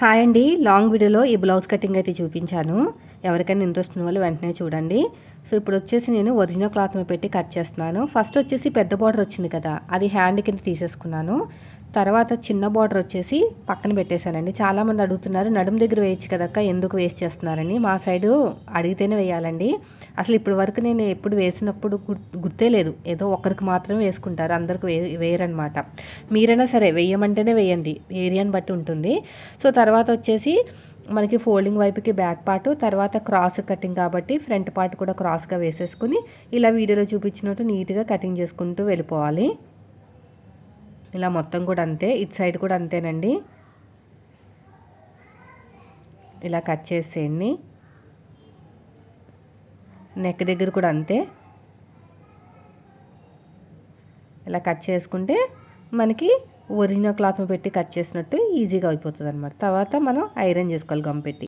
Hi అండి. Long వీడియోలో ఈ బ్లౌజ్ కటింగ్ అయితే చూపించాను. ఎవరికైనా ఇంట్రెస్ట్ ఉన్న వాళ్ళు వెంటనే చూడండి. సో ఇప్పుడు వచ్చేసి నేను ఒరిజినల్ క్లాత్ మీద పెట్టి కట్ చేస్తున్నాను. ఫస్ట్ వచ్చేసి పెద్ద బార్డర్ వచ్చింది కదా అది హ్యాండ్ కింద తీసేసుకున్నాను. తర్వాత చిన్న బార్డర్ వచ్చేసి పక్కన పెట్టేశానండి. చాలామంది అడుగుతున్నారు నడుం దగ్గర వేయచ్చు కదక్క ఎందుకు వేస్ట్ చేస్తున్నారని? మా సైడు అడిగితేనే వేయాలండి. అసలు ఇప్పటి వరకు నేను ఎప్పుడు వేసినప్పుడు గుర్తే లేదు. ఏదో ఒకరికి మాత్రమే వేసుకుంటారు అందరికి వే వేయరనమాట. మీరైనా సరే వేయమంటేనే వేయండి. ఏరియాని బట్టి ఉంటుంది. సో తర్వాత వచ్చేసి మనకి ఫోల్డింగ్ వైపుకి బ్యాక్ పార్ట్ తర్వాత క్రాస్ కటింగ్ కాబట్టి ఫ్రంట్ పార్ట్ కూడా క్రాస్గా వేసేసుకుని ఇలా వీడియోలో చూపించినట్టు నీట్గా కటింగ్ చేసుకుంటూ వెళ్ళిపోవాలి. ఇలా మొత్తం కూడా అంతే ఇటు సైడ్ కూడా అంతేనండి. ఇలా కట్ చేసేయండి. నెక్ దగ్గర కూడా అంతే. ఇలా కట్ చేసుకుంటే మనకి ఒరిజినల్ క్లాత్ పెట్టి కట్ చేసినట్టు ఈజీగా అయిపోతుంది అనమాట తర్వాత మనం ఐరన్ చేసుకోవాలి గమ్ పెట్టి.